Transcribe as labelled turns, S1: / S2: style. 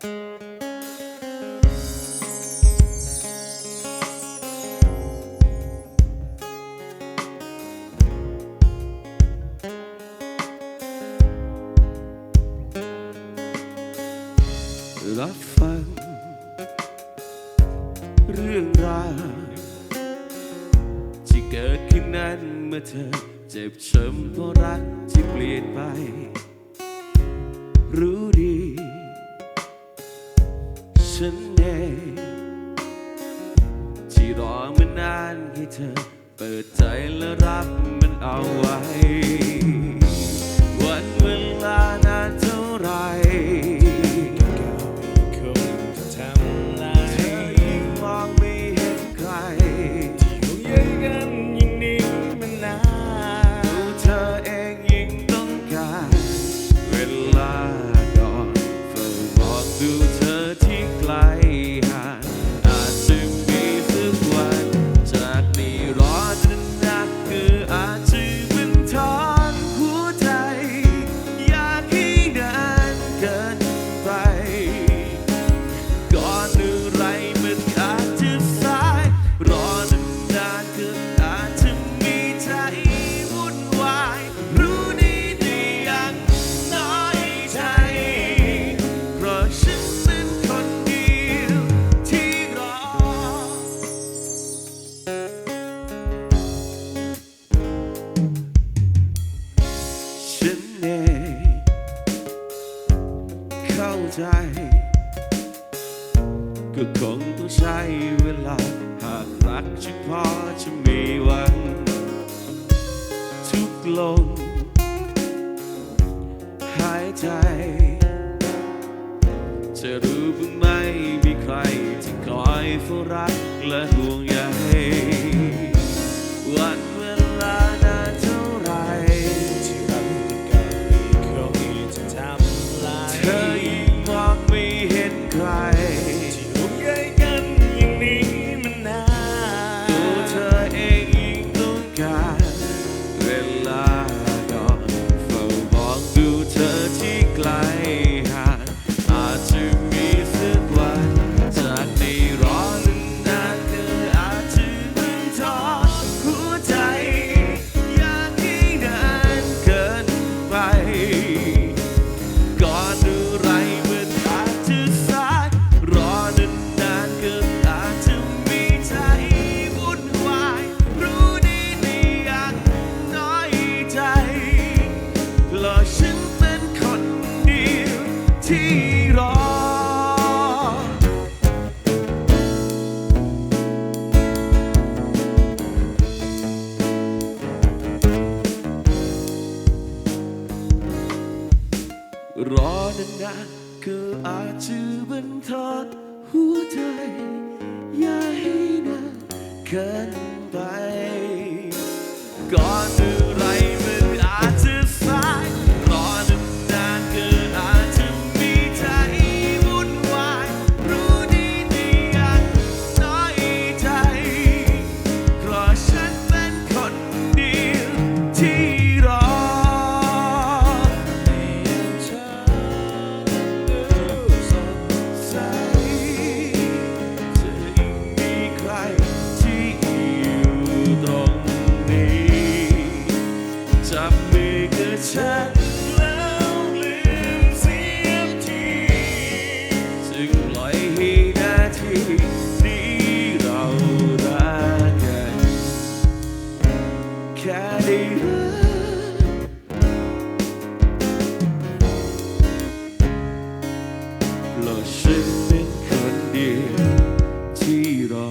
S1: รับฟัง เรื่องราวที่เกิดขึ้นนั้นเมื่อเธอเจ็บช้ำเพราะรักที่เปลี่ยนไป รู้ดี ฉันเองที่รอมานานให้เธอ เปิดใจและรับมันเอาไว้ วันเวลานานเท่าไหร
S2: คงจะทำลาย
S1: เธอยิ่งมองไม่เห็นใคร
S2: อยู่เยังกันอย่างนี้มานาน
S1: ดูเธอเองยิ่งต้องการ เวลาก่อนเฝ้ามองดูเธอ ใจ ก็คงต้องใช้เวลา หากรักฉันพอจะมีวังทุกลมหายใจ จะรู้บ้างไหมมีใครที่คอยเฝ้ารักและห่วงใย ที่รอ ร
S2: อนาน
S1: ๆก็อาจจะบันทอนหัวใจ อย่าให้นานเกินไป ก่อนอื่ จับมือกับฉันแล้วลืมเสียทีจึงปล่อยให้นาทีนี้เรารักแค่ได้รักโลกฉันเป็นคนเดียวที่รอ